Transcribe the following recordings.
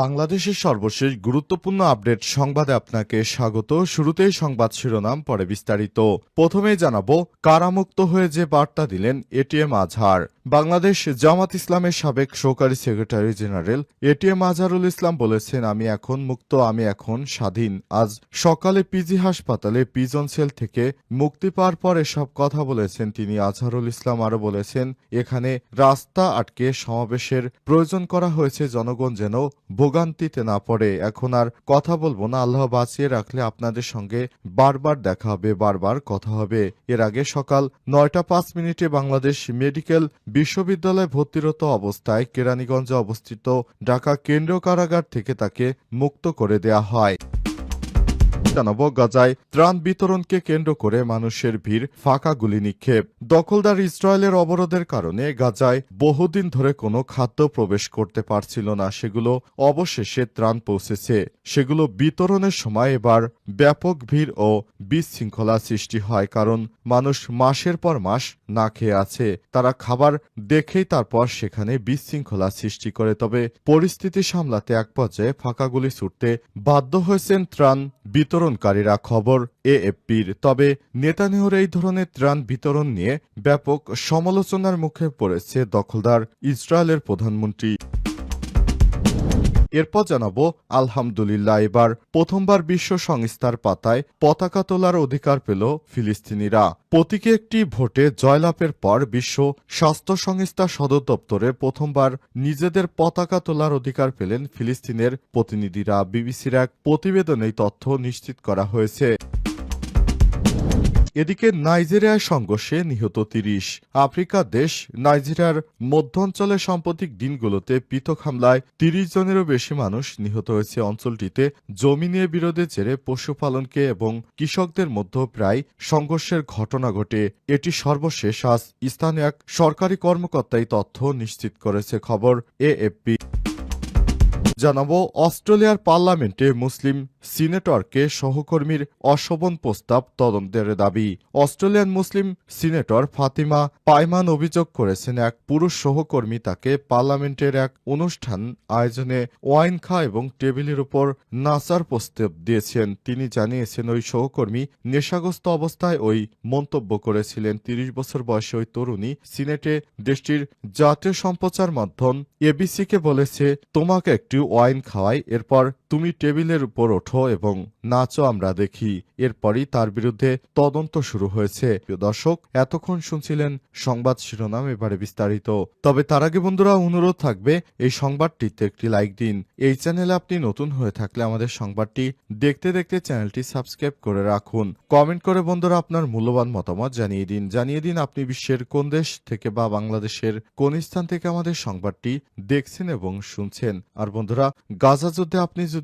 বাংলাদেশের সর্বশেষ গুরুত্বপূর্ণ আপডেট সংবাদে আপনাকে স্বাগত। শুরুতেই সংবাদ শিরোনাম, পরে বিস্তারিত। প্রথমেই জানাব, কারামুক্ত হয়ে যে বার্তা দিলেন এটিএম আজহার। বাংলাদেশ জামাত ইসলামের সাবেক সহকারী secretary general ATM Azharul Islam বলেছেন, আমি এখন মুক্ত, আমি এখন স্বাধীন। আজ সকালে পিজি হাসপাতালে পিজন সেল থেকে মুক্তি পাওয়ার পর এসব কথা বলেছেন। তিনি আজহারুল ইসলাম আরও বলেছেন, এখানে রাস্তা আটকে সমাবেশের প্রয়োজন করা হয়েছে, জনগণ যেন ভোগান্তিতে না পড়ে। এখন আর কথা বলব না, আল্লাহ বাঁচিয়ে রাখলে আপনাদের সঙ্গে বারবার দেখা হবে, বারবার কথা হবে। এর আগে সকাল নয়টা পাঁচ মিনিটে বাংলাদেশ মেডিকেল বিশ্ববিদ্যালয়ে ভর্তিরত অবস্থায় কেরানীগঞ্জে অবস্থিত ঢাকা কেন্দ্রীয় কারাগার থেকে তাকে মুক্ত করে দেয়া হয়। গাজায় ত্রাণ বিতরণকে কেন্দ্র করে মানুষের ভিড় ফাঁকা গুলি নিক্ষেপ। দখলদার ইসরায়েলের অবরোধের কারণে গাজায় বহুদিন ধরে কোনো খাদ্য প্রবেশ করতে পারছিল না, সেগুলো অবশেষে ত্রাণ পৌঁছেছে। সেগুলো বিতরণের সময় এবার ব্যাপক ভিড় ও বিশৃঙ্খলা সৃষ্টি হয়, কারণ মানুষ মাসের পর মাস না খেয়ে আছে। তারা খাবার দেখেই তারপর সেখানে বিশৃঙ্খলা সৃষ্টি করে। তবে পরিস্থিতি সামলাতে এক পর্যায়ে ফাঁকা গুলি ছুটতে বাধ্য হয়েছেন ত্রাণ বিতরণকারীরা খবর এএফপির। তবে নেতানিহর এই ধরনের ত্রাণ বিতরণ নিয়ে ব্যাপক সমালোচনার মুখে পড়েছে দখলদার ইসরায়েলের প্রধানমন্ত্রী। এরপর জানাব, আলহামদুলিল্লাহ, এবার প্রথমবার বিশ্ব সংস্থার পাতায় পতাকা তোলার অধিকার পেল ফিলিস্তিনিরা। প্রতীকে একটি ভোটে জয়লাভের পর বিশ্ব স্বাস্থ্য সংস্থা সদর দপ্তরে প্রথমবার নিজেদের পতাকা তোলার অধিকার পেলেন ফিলিস্তিনের প্রতিনিধিরা। বিবিসির এক প্রতিবেদনে তথ্য নিশ্চিত করা হয়েছে। এদিকে নাইজেরিয়ায় সংঘর্ষে নিহত তিরিশ। আফ্রিকার দেশ, নাইজেরিয়ার মধ্যাঞ্চলের সাম্প্রতিক দিনগুলোতে পৃথক হামলায় তিরিশ জনেরও বেশি মানুষ নিহত হয়েছে অঞ্চলটিতে। জমি নিয়ে বিরোধের জেরে পশুপালনকে এবং কৃষকদের মধ্যে প্রায় সংঘর্ষের ঘটনা ঘটে। এটি সর্বশেষ, আজ স্থানীয় এক সরকারি কর্মকর্তাই তথ্য নিশ্চিত করেছে। খবর এএফপি। জানাব, অস্ট্রেলিয়ার পার্লামেন্টে মুসলিম সিনেটরকে সহকর্মীর অশোভন প্রস্তাব তদন্তের দাবি। Australian Muslim senator Fatima Payman অভিযোগ করেছেন, এক পুরুষ সহকর্মী তাকে পার্লামেন্টের এক অনুষ্ঠান আয়োজনে ওয়াইন খা এবং টেবিলের উপর নাচার প্রস্তাব দিয়েছেন। তিনি জানিয়েছেন, ওই সহকর্মী নেশাগ্রস্ত অবস্থায় ওই মন্তব্য করেছিলেন। তিরিশ বছর বয়সী ওই তরুণী সিনেটে দেশটির জাতীয় সম্প্রচার মাধ্যম এবিসিকে বলেছে, তোমাকে একটি ওয়াইন খাওয়াই, এরপর তুমি টেবিলের উপর ওঠো এবং নাচো, আমরা দেখি। এরপরই তার বিরুদ্ধে তদন্ত শুরু হয়েছে। প্রিয় দর্শক, এতক্ষণ শুনছিলেন সংবাদ শিরোনাম এবারে বিস্তারিত। তবে তার আগে বন্ধুরা, অনুরোধ থাকবে, এই সংবাদটিতে একটি লাইক দিন। এই চ্যানেলে আপনি নতুন হয়ে থাকলে আমাদের সংবাদটি দেখতে দেখতে চ্যানেলটি সাবস্ক্রাইব করে রাখুন। কমেন্ট করে বন্ধুরা আপনার মূল্যবান মতামত জানিয়ে দিন। জানিয়ে দিন আপনি বিশ্বের কোন দেশ থেকে বা বাংলাদেশের কোন স্থান থেকে আমাদের সংবাদটি দেখছেন এবং শুনছেন। আর বন্ধুরা, গাজা যুদ্ধে আপনি যদি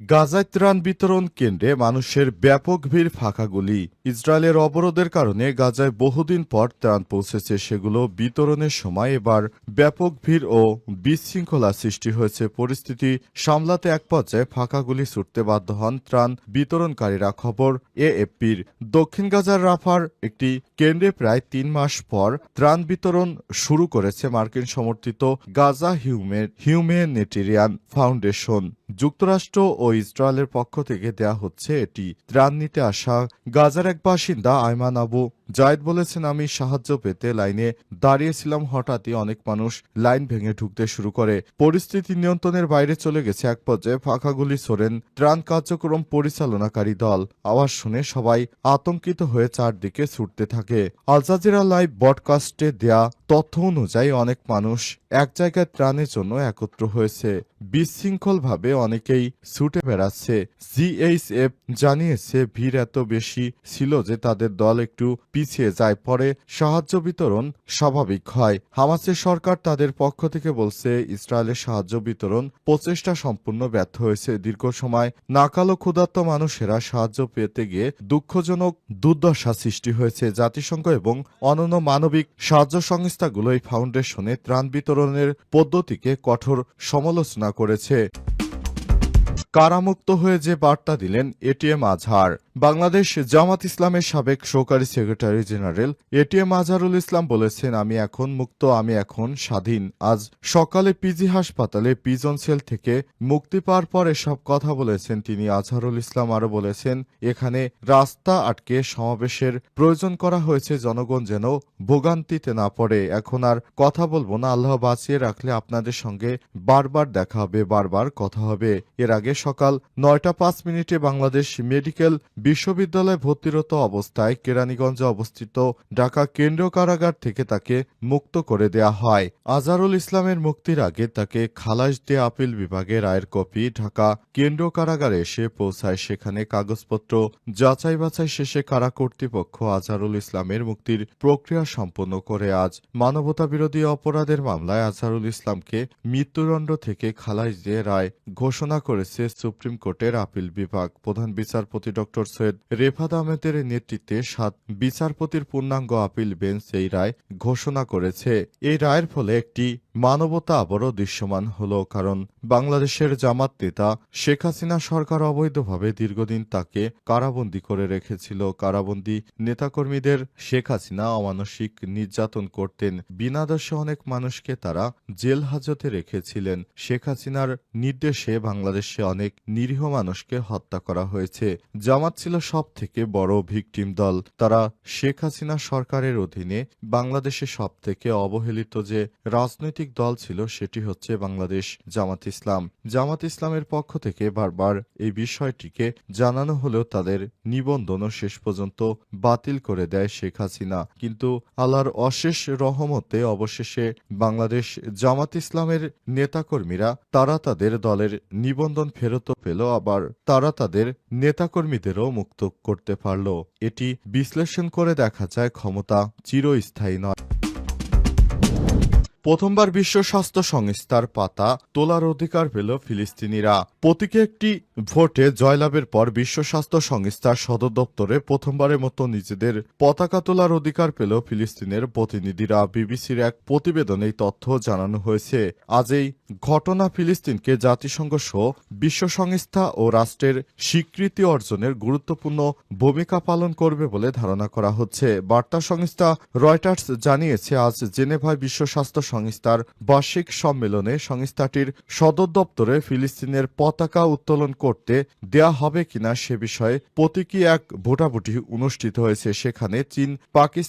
গাজায় ত্রাণ বিতরণ কেন্দ্রে মানুষের ব্যাপক ভিড় ফাঁকা গুলি ইসরায়েলের অবরোধের কারণে গাজায় বহুদিন পর ত্রাণ পৌঁছেছে, সেগুলো বিতরণের সময় এবার ব্যাপক ভিড় ও বিশৃঙ্খলা সৃষ্টি হয়েছে। পরিস্থিতি সামলাতে এক পর্যায়ে ফাঁকা গুলি ছুটতে বাধ্য হন ত্রাণ বিতরণকারীরা। খবর, এএফপির দক্ষিণ গাজার রাফার একটি কেন্দ্রে প্রায় তিন মাস পর ত্রাণ বিতরণ শুরু করেছে মার্কিন সমর্থিত গাজা হিউম্যান হিউম্যানিটেরিয়ান ফাউন্ডেশন। যুক্তরাষ্ট্র ও ইসরায়েলের পক্ষ থেকে দেয়া হচ্ছে এটি। ত্রাণ নিতে আসা গাজার এক বাসিন্দা আইমান আবু জায়েদ বলেছেন, আমি সাহায্য পেতে লাইনে দাঁড়িয়েছিলাম, হঠাৎই অনেক মানুষ লাইন ভেঙে ঢুকতে শুরু করে। পরিস্থিতি নিয়ন্ত্রণের বাইরে চলে গেছে এক পর্যায়ে ফাঁকা গুলি ছোড়েন ত্রাণ কার্যক্রম পরিচালনাকারী দল আওয়াজ শুনে সবাই আতঙ্কিত হয়ে চারদিকে ছুটতে থাকে। আল জাজিরা লাইভ ব্রডকাস্টে দেয়া তথ্য অনুযায়ী অনেক মানুষ এক জায়গায় ত্রাণের জন্য একত্র হয়েছে। বিশৃঙ্খলভাবে অনেকেই ছুটে বেড়াচ্ছে। জিএইচএফ জানিয়েছে, ভিড় এত বেশি ছিল যে তাদের দল একটু পিছিয়ে যায় পরে সাহায্য বিতরণ স্বাভাবিক হয়। হামাসের সরকার তাদের পক্ষ থেকে বলছে, ইসরায়েলের সাহায্য বিতরণ প্রচেষ্টা সম্পূর্ণ ব্যর্থ হয়েছে। দীর্ঘ সময় নাকালো ক্ষুধার্ত মানুষেরা সাহায্য পেতে গিয়ে দুঃখজনক দুর্দশা সৃষ্টি হয়েছে। জাতিসংঘ এবং অন্যান্য মানবিক সাহায্য সংস্থাগুলো এই ফাউন্ডেশনে ত্রাণ বিতরণের পদ্ধতিকে কঠোর সমালোচনা করেছে। কারামুক্ত হয়ে যে বার্তা দিলেন এটিএম আজহার। বাংলাদেশ জামাত ইসলামের সাবেক সহকারী secretary general ATM Azharul Islam বলেছেন, আমি এখন মুক্ত, আমি এখন স্বাধীন। আজ সকালে পিজি হাসপাতালে পিজন সেল থেকে মুক্তি পাওয়ার পর এসব কথা বলেছেন। তিনি আজহারুল ইসলাম আরও বলেছেন, এখানে রাস্তা আটকে সমাবেশের প্রয়োজন করা হয়েছে, জনগণ যেন ভোগান্তিতে না পড়ে। এখন আর কথা বলব না, আল্লাহ বাঁচিয়ে রাখলে আপনাদের সঙ্গে বারবার দেখা হবে, বারবার কথা হবে। এর আগে সকাল নয়টা পাঁচ মিনিটে বাংলাদেশ মেডিকেল বিশ্ববিদ্যালয়ে ভর্তিরত অবস্থায় কেরানীগঞ্জে অবস্থিত ঢাকা কেন্দ্রীয় কারাগার থেকে তাকে মুক্ত করে দেয়া হয়। আজহারুল ইসলামের মুক্তির আগে তাকে খালাস দিয়ে আপিল বিভাগে রায়ের কপি ঢাকা কেন্দ্রীয় কারাগারে এসে পৌঁছায়। সেখানে কাগজপত্র যাচাই বাছাই শেষে কারা কর্তৃপক্ষ আজহারুল ইসলামের মুক্তির প্রক্রিয়া সম্পন্ন করে? আজ মানবতা বিরোধী অপরাধের মামলায় আজহারুল ইসলামকে মৃত্যুদণ্ড থেকে খালাস দিয়ে রায় ঘোষণা করেছে সুপ্রিম কোর্টের আপিল বিভাগ। প্রধান বিচারপতি ড সৈয়দ রেফাত আহমেদের নেতৃত্বে সাত বিচারপতির পূর্ণাঙ্গ আপিল বেঞ্চ এই রায় ঘোষণা করেছে। এই রায়ের ফলে একটি মানবতা আবারও দৃশ্যমান হল কারণ বাংলাদেশের জামাত নেতা শেখ হাসিনা সরকার অবৈধভাবে দীর্ঘদিন তাকে কারাবন্দী করে রেখেছিল। কারাবন্দী নেতাকর্মীদের শেখ হাসিনা অমানসিক নির্যাতন করতেন। বিনা দোষে অনেক মানুষকে তারা জেল হাজতে রেখেছিলেন। শেখ হাসিনার নির্দেশে বাংলাদেশে অনেক নিরীহ মানুষকে হত্যা করা হয়েছে। জামাত ছিল সব থেকে বড় ভিকটিম দল। তারা শেখ হাসিনা সরকারের অধীনে বাংলাদেশে সব থেকে অবহেলিত যে রাজনৈতিক দল ছিল সেটি হচ্ছে বাংলাদেশ জামাত ইসলাম। জামাত ইসলামের পক্ষ থেকে বারবার এই বিষয়টিকে জানানো হলেও তাদের নিবন্ধনও শেষ পর্যন্ত বাতিল করে দেয় শেখ হাসিনা। কিন্তু আল্লাহর অশেষ রহমতে অবশেষে বাংলাদেশ জামাত ইসলামের নেতাকর্মীরা, তারা তাদের দলের নিবন্ধন ফেরত পেল, আবার তারা তাদের নেতাকর্মীদেরও মুক্ত করতে পারল। এটি বিশ্লেষণ করে দেখা যায়, ক্ষমতা চিরস্থায়ী নয়। প্রথমবার বিশ্ব স্বাস্থ্য সংস্থার পাতা তোলার অধিকার পেল ফিলিস্তিনিরা। প্রতীকে একটি ভোটে জয়লাভের পর বিশ্ব স্বাস্থ্য সংস্থার সদর দপ্তরে প্রথমবারের মতো নিজেদের পতাকা তোলার অধিকার পেল ফিলিস্তিনের প্রতিনিধিরা। বিবিসির এক প্রতিবেদনে তথ্য জানানো হয়েছে। আজ এই ঘটনা ফিলিস্তিনকে জাতিসংঘ সহ বিশ্ব সংস্থা ও রাষ্ট্রের স্বীকৃতি অর্জনের গুরুত্বপূর্ণ ভূমিকা পালন করবে বলে ধারণা করা হচ্ছে। বার্তা সংস্থা রয়টার্স জানিয়েছে, আজ জেনেভায় বিশ্ব স্বাস্থ্য সংস্থার বার্ষিক সম্মেলনে সংস্থাটির সদর দপ্তরে ফিলিস্তিনের পতাকা উত্তোলন করতে দেয়া হবে কিনা সে বিষয়ে প্রতীকী এক ভোটাভুটি অনুষ্ঠিত হয়েছে। সেখানে চীন, পাকিস্তান